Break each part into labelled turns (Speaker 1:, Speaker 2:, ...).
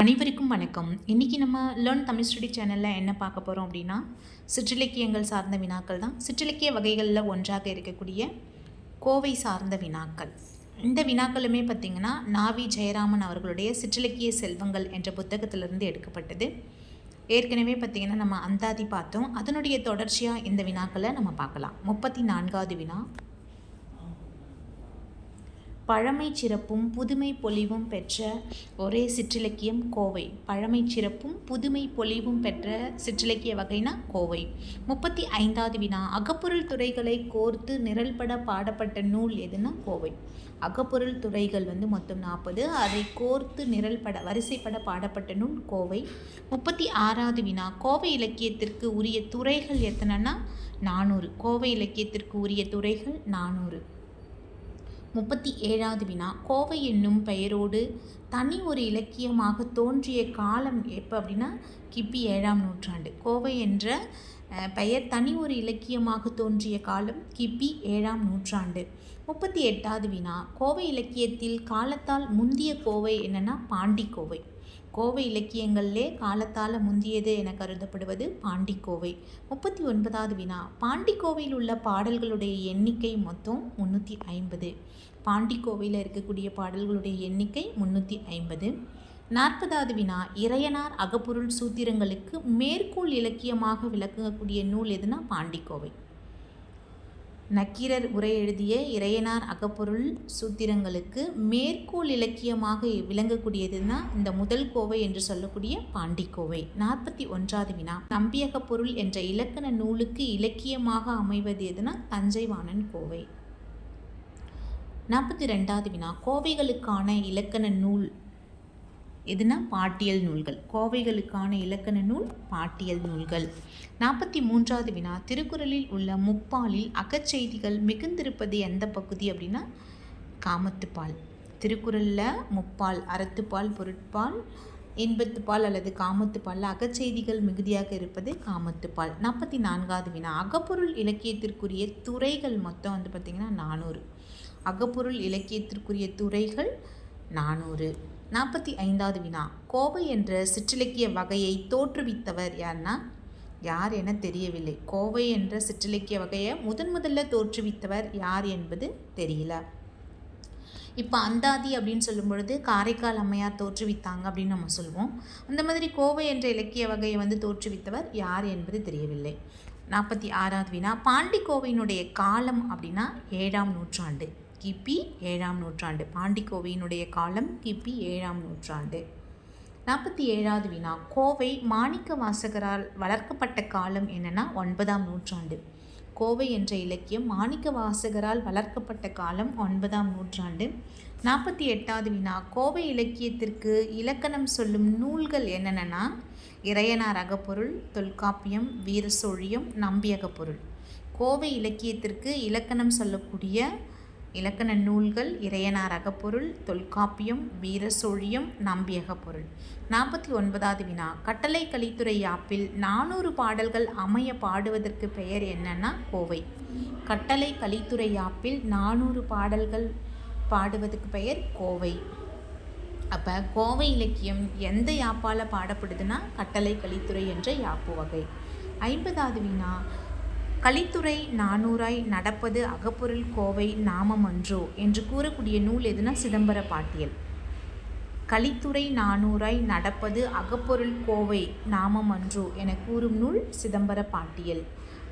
Speaker 1: அனைவருக்கும் வணக்கம். இன்றைக்கி நம்ம லேர்ன் தமிழ் ஸ்டடி சேனலில் என்ன பார்க்க போகிறோம் அப்படின்னா சிற்றிலக்கியங்கள் சார்ந்த வினாக்கள் தான். சிற்றிலக்கிய வகைகளில் ஒன்றாக இருக்கக்கூடிய கோவை சார்ந்த வினாக்கள். இந்த வினாக்களுமே பார்த்திங்கன்னா நாவி ஜெயராமன் அவர்களுடைய சிற்றிலக்கிய செல்வங்கள் என்ற புத்தகத்திலிருந்து எடுக்கப்பட்டது. ஏற்கனவே பார்த்திங்கன்னா நம்ம அந்தாதி பார்த்தோம். அதனுடைய தொடர்ச்சியாக இந்த வினாக்களை நம்ம பார்க்கலாம். முப்பத்தி நான்காவது வினா. பழமை சிறப்பும் புதுமை பொலிவும் பெற்ற ஒரே சிற்றிலக்கியம் கோவை. பழமை சிறப்பும் புதுமை பொலிவும் பெற்ற சிற்றிலக்கிய வகைனா கோவை. முப்பத்தி ஐந்தாவது வினா. அகப்பொருள் துறைகளை கோர்த்து நிரல்பட பாடப்பட்ட நூல் எதுனா கோவை. அகப்பொருள் துறைகள் வந்து மொத்தம் நாற்பது அதை கோர்த்து நிரல்பட வரிசைப்பட பாடப்பட்ட நூல் கோவை. முப்பத்தி ஆறாவது வினா. கோவை இலக்கியத்திற்கு உரிய துறைகள் எத்தனைன்னா நானூறு. கோவை இலக்கியத்திற்கு உரிய துறைகள் நானூறு. முப்பத்தி ஏழாவது வினா. கோவை என்னும் பெயரோடு தனி ஒரு இலக்கியமாக தோன்றிய காலம் எப்போ அப்படின்னா கிபி ஏழாம் நூற்றாண்டு. கோவை என்ற பெயர் தனி ஒரு இலக்கியமாக தோன்றிய காலம் கிபி ஏழாம் நூற்றாண்டு. முப்பத்தி எட்டாவது வினா. கோவை இலக்கியத்தில் காலத்தால் முந்திய கோவை என்னென்னா பாண்டி கோவை இலக்கியங்களிலே காலத்தால் முந்தியது என கருதப்படுவது பாண்டிக்கோவை. முப்பத்தி ஒன்பதாவது வினா. பாண்டிக்கோவையில் உள்ள பாடல்களுடைய எண்ணிக்கை மொத்தம் முந்நூற்றி ஐம்பது. பாண்டிக்கோவையில் இருக்கக்கூடிய பாடல்களுடைய எண்ணிக்கை முந்நூற்றி ஐம்பது. நாற்பதாவது வினா. இறையனார் அகப்பொருள் சூத்திரங்களுக்கு மேற்கோள் இலக்கியமாக விளக்கக்கூடிய நூல் எதுனா பாண்டிக்கோவை. நக்கீரர் உரை எழுதிய இறையனார் அகப்பொருள் சூத்திரங்களுக்கு மேற்கோள் இலக்கியமாக விளங்கக்கூடியதுன்னா இந்த முதல் கோவை என்று சொல்லக்கூடிய பாண்டிக்கோவை. நாற்பத்தி ஒன்றாவது வினா. நம்பியக பொருள் என்ற இலக்கண நூலுக்கு இலக்கியமாக அமைவது எதுனா தஞ்சைவாணன் கோவை. நாற்பத்தி ரெண்டாவது வினா. கோவைகளுக்கான இலக்கண நூல் எதுனா பாட்டியல் நூல்கள். கோவைகளுக்கான இலக்கண நூல் பாட்டியல் நூல்கள். நாற்பத்தி மூன்றாவது வினா. திருக்குறளில் உள்ள முப்பாலில் அகச்செய்திகள் மிகுந்திருப்பது எந்த பகுதி அப்படின்னா காமத்துப்பால். திருக்குறளில் முப்பால் அறத்துப்பால் பொருட்பால் இன்பத்துப்பால் அல்லது காமத்துப்பால் அகச்செய்திகள் மிகுதியாக இருப்பது காமத்துப்பால். நாற்பத்தி நான்காவது வினா. அகப்பொருள் இலக்கியத்திற்குரிய துறைகள் மொத்தம் வந்து பார்த்திங்கன்னா நானூறு. அகப்பொருள் இலக்கியத்திற்குரிய துறைகள் நானூறு. நாற்பத்தி ஐந்தாவது வினா. கோவை என்ற சிற்றிலக்கிய வகையை தோற்றுவித்தவர் யார்னா? யார் என தெரியவில்லை. கோவை என்ற சிற்றிலக்கிய வகையை முதன் முதல்ல தோற்றுவித்தவர் யார் என்பது தெரியல. இப்போ அந்தாதி அப்படின்னு சொல்லும் பொழுது காரைக்கால் அம்மையார் தோற்றுவித்தாங்க அப்படின்னு நம்ம சொல்லுவோம் அந்த மாதிரி கோவை என்ற இலக்கிய வகையை வந்து தோற்றுவித்தவர் யார் என்பது தெரியவில்லை. நாற்பத்தி ஆறாவது வினா. பாண்டிக்கோவையினுடைய காலம் அப்படின்னா ஏழாம் நூற்றாண்டு. கிபி ஏழாம் நூற்றாண்டு பாண்டிக்கோவையினுடைய காலம் கிபி ஏழாம் நூற்றாண்டு. நாற்பத்தி ஏழாவது வினா கோவை மாணிக்க வாசகரால் வளர்க்கப்பட்ட காலம் என்னென்னா ஒன்பதாம் நூற்றாண்டு. கோவை என்ற இலக்கியம் மாணிக்க வாசகரால் வளர்க்கப்பட்ட காலம் ஒன்பதாம் நூற்றாண்டு. நாற்பத்தி எட்டாவது வினா கோவை இலக்கியத்திற்கு இலக்கணம் சொல்லும் நூல்கள் என்னென்னா இறையனார் அகப்பொருள் தொல்காப்பியம் வீரசோழியம் நம்பியகப்பொருள். கோவை இலக்கியத்திற்கு இலக்கணம் சொல்லக்கூடிய இலக்கண நூல்கள் இறையனார் அகப்பொருள் தொல்காப்பியம் வீரசோழியம் நம்பியகப்பொருள் நாற்பத்தி ஒன்பதாவது வினா. கட்டளை கலித்துறை யாப்பில் நானூறு பாடல்கள் அமைய பாடுவதற்கு பெயர் என்னன்னா கோவை. கட்டளை கலித்துறை யாப்பில் நானூறு பாடல்கள் பாடுவதற்கு பெயர் கோவை. அப்போ கோவை இலக்கியம் எந்த யாப்பால் பாடப்படுதுன்னா கட்டளை கலித்துறை என்ற யாப்பு வகை. ஐம்பதாவது வினா. கலித்துறை நானூறாய் நடப்பது அகப்பொருள் கோவை நாமமன்றோ என்று கூறக்கூடிய நூல் எதுனா சிதம்பர பாட்டியல். கலித்துறை நானூறாய் நடப்பது அகப்பொருள் கோவை நாமமன்றோ என கூறும் நூல் சிதம்பர பாட்டியல்.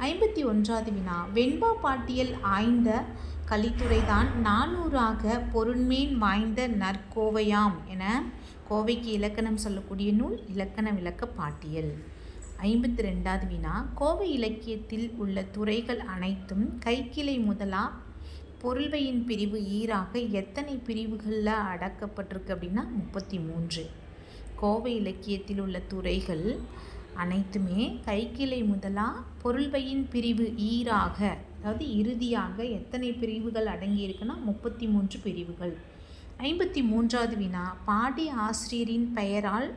Speaker 1: ஐம்பத்தி ஒன்றாவது வினா. வெண்பா பாட்டியல் ஆய்ந்த கலித்துறைதான் நானூறாக பொருண்மேன் வாய்ந்த நற்கோவையாம் என கோவைக்கு இலக்கணம் சொல்லக்கூடிய நூல் இலக்கண விளக்க பாட்டியல். ஐம்பத்தி ரெண்டாவது வினா கோவை இலக்கியத்தில் உள்ள துறைகள் அனைத்தும் கைக்கிளை முதலா பொருள்வையின் பிரிவு ஈராக எத்தனை பிரிவுகளில் அடக்கப்பட்டிருக்கு அப்படின்னா முப்பத்தி மூன்று கோவை இலக்கியத்தில் உள்ள துறைகள் அனைத்துமே கைக்கிளை முதலா பொருள்வையின் பிரிவு ஈராக அதாவது இறுதியாக எத்தனை பிரிவுகள் அடங்கியிருக்குன்னா முப்பத்தி மூன்று பிரிவுகள். ஐம்பத்தி மூன்றாவது வினா பாடி ஆசிரியரின் பெயரால்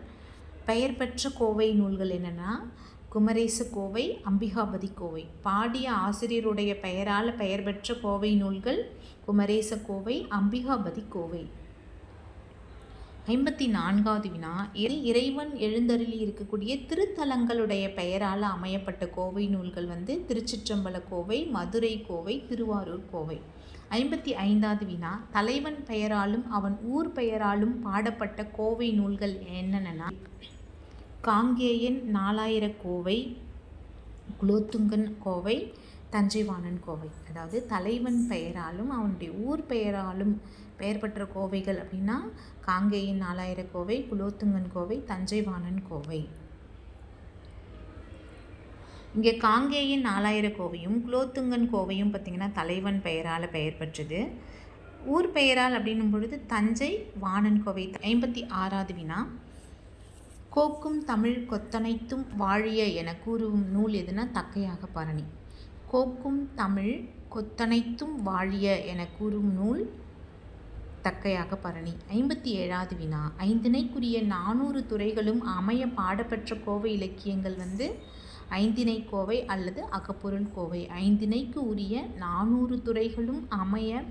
Speaker 1: பெயர் பெற்ற கோவை நூல்கள் என்னென்னா குமரேச கோவை அம்பிகாபதி கோவை. பாடிய ஆசிரியருடைய பெயரால் பெயர் பெற்ற கோவை நூல்கள் குமரேச கோவை அம்பிகாபதி கோவை. ஐம்பத்தி நான்காவது வினா இறை- இறைவன் எழுந்தருளி இருக்கக்கூடிய திருத்தலங்களுடைய பெயரால் அமையப்பட்ட கோவை நூல்கள் வந்து திருச்சிற்றம்பல கோவை மதுரை கோவை திருவாரூர் கோவை. ஐம்பத்தி ஐந்தாவது வினா தலைவன் பெயராலும் அவன் ஊர் பெயராலும் பாடப்பட்ட கோவை நூல்கள் என்னென்னா காங்கேயன் நாலாயிர கோவை குலோத்துங்கன் கோவை தஞ்சைவாணன் கோவை. அதாவது தலைவன் பெயராலும் அவனுடைய ஊர் பெயராலும் பெயர் பெற்ற கோவைகள் அப்படின்னா காங்கேயன் நாலாயிர கோவை குலோத்துங்கன் கோவை தஞ்சைவாணன் கோவை. இங்கே காங்கேயன் நாலாயிர கோவையும் குலோத்துங்கன் கோவையும் பார்த்திங்கன்னா தலைவன் பெயரால் பெயர் பெற்றது. ஊர் பெயரால் அப்படின்னும் பொழுது தஞ்சை வாணன் கோவை ஐம்பத்தி ஆறாவது வினா. கோக்கும் தமிழ் கொத்தனைத்தும் வாழிய என கூறும் நூல் எதுனா தக்கையாக பரணி. கோக்கும் தமிழ் கொத்தனைத்தும் வாழிய என கூறும் நூல் தக்கையாக பரணி. ஐம்பத்தி ஏழாவது வினா. ஐந்தினைக்குரிய நானூறு துறைகளும் அமைய பாடப்பெற்ற கோவை இலக்கியங்கள் வந்து ஐந்திணை கோவை அல்லது அகப்பொருள் கோவை. ஐந்திணைக்கு உரிய நானூறு துறைகளும் அமைய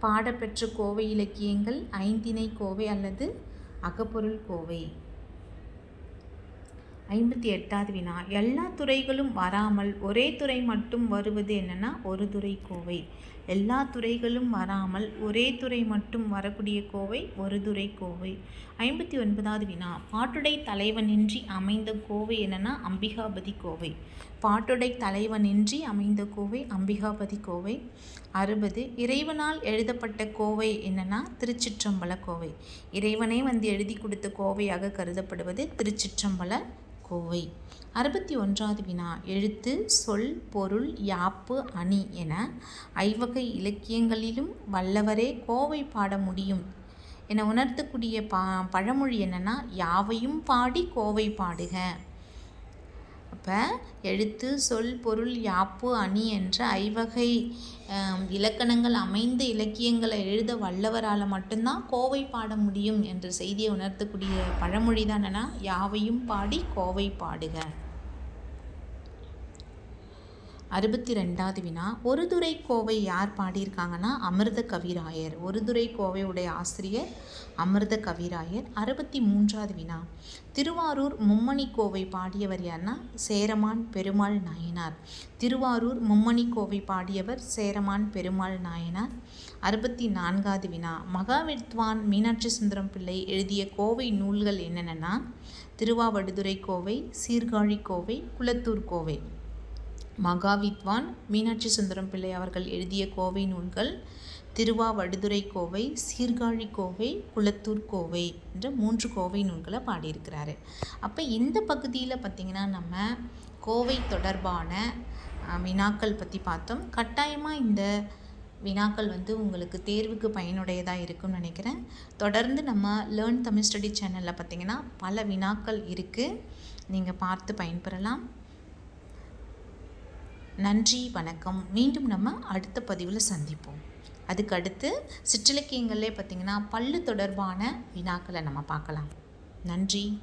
Speaker 1: பாடப்பெற்ற கோவை இலக்கியங்கள் ஐந்திணை கோவை அல்லது அகப்பொருள் கோவை. ஐம்பத்தி எட்டாவது வினா. எல்லா துறைகளும் வராமல் ஒரே துறை மட்டும் வருவது என்னென்னா ஒரு துறை கோவை. எல்லா துறைகளும் வராமல் ஒரே துறை மட்டும் வரக்கூடிய கோவை ஒரு துறை கோவை. ஐம்பத்தி ஒன்பதாவது வினா. பாட்டுடை தலைவனின்றி அமைந்த கோவை என்னென்னா அம்பிகாபதி கோவை. பாட்டுடை தலைவனின்றி அமைந்த கோவை அம்பிகாபதி கோவை. அறுபது. இறைவனால் எழுதப்பட்ட கோவை என்னென்னா திருச்சிற்றம்பல கோவை. இறைவனே வந்து எழுதி கொடுத்த கோவையாக கருதப்படுவது திருச்சிற்றம்பல கோவை. அறுபத்தி ஒன்றாவது வினா எழுத்து சொல் பொருள் யாப்பு அணி என ஐவகை இலக்கியங்களிலும் வல்லவரே கோவை பாட முடியும் என உணர்த்தக்கூடிய பா பழமொழி என்னென்னா யாவையும் பாடி கோவை பாடுக. அப்போ எழுத்து சொல் பொருள் யாப்பு அணி என்ற ஐவகை இலக்கணங்கள் அமைந்த இலக்கியங்களை எழுத வல்லவரால் மட்டும்தான் கோவை பாட முடியும் என்ற செய்தியை உணர்த்தக்கூடிய பழமொழி தானேனா யாவையும் பாடி கோவை பாடுக. அறுபத்தி ரெண்டாவது வினா. ஒரு துறை கோவை யார் பாடியிருக்காங்கன்னா அமிர்த கவிராயர் ஒரு துறை கோவையுடைய ஆசிரியர் அமிர்த கவிராயர் அறுபத்தி மூன்றாவது வினா. திருவாரூர் மும்மணி கோவை பாடியவர் யார்னா சேரமான் பெருமாள் நாயனார். திருவாரூர் மும்மணி கோவை பாடியவர் சேரமான் பெருமாள் நாயனார். அறுபத்தி நான்காவது வினா. மகாவித்வான் மீனாட்சி சுந்தரம் பிள்ளை எழுதிய கோவை நூல்கள் என்னென்னா திருவாவடுதுறை கோவை சீர்காழி கோவை குளத்தூர் கோவை. மகாவித்வான் மீனாட்சி சுந்தரம் பிள்ளை அவர்கள் எழுதிய கோவை நூல்கள் திருவாவடுதுறை கோவை சீர்காழி கோவை குளத்தூர் கோவை என்ற மூன்று கோவை நூல்களை பாடியிருக்கிறாரு. அப்போ இந்த பகுதியில் பார்த்திங்கன்னா நம்ம கோவை தொடர்பான வினாக்கள் பற்றி பார்த்தோம். கட்டாயமாக இந்த வினாக்கள் வந்து உங்களுக்கு தேர்வுக்கு பயனுடையதாக இருக்கும்னு நினைக்கிறேன். தொடர்ந்து நம்ம லேர்ன் தமிழ் ஸ்டடி சேனலில் பார்த்திங்கன்னா பல வினாக்கள் இருக்குது நீங்கள் பார்த்து பயன்பெறலாம். நன்றி வணக்கம். மீண்டும் நம்ம அடுத்த பதிவில் சந்திப்போம். அதுக்கு அடுத்து சிற்றிலக்கியங்களே பார்த்திங்கன்னா பல்லு தொடர்பான வினாக்களை நம்ம பார்க்கலாம். நன்றி.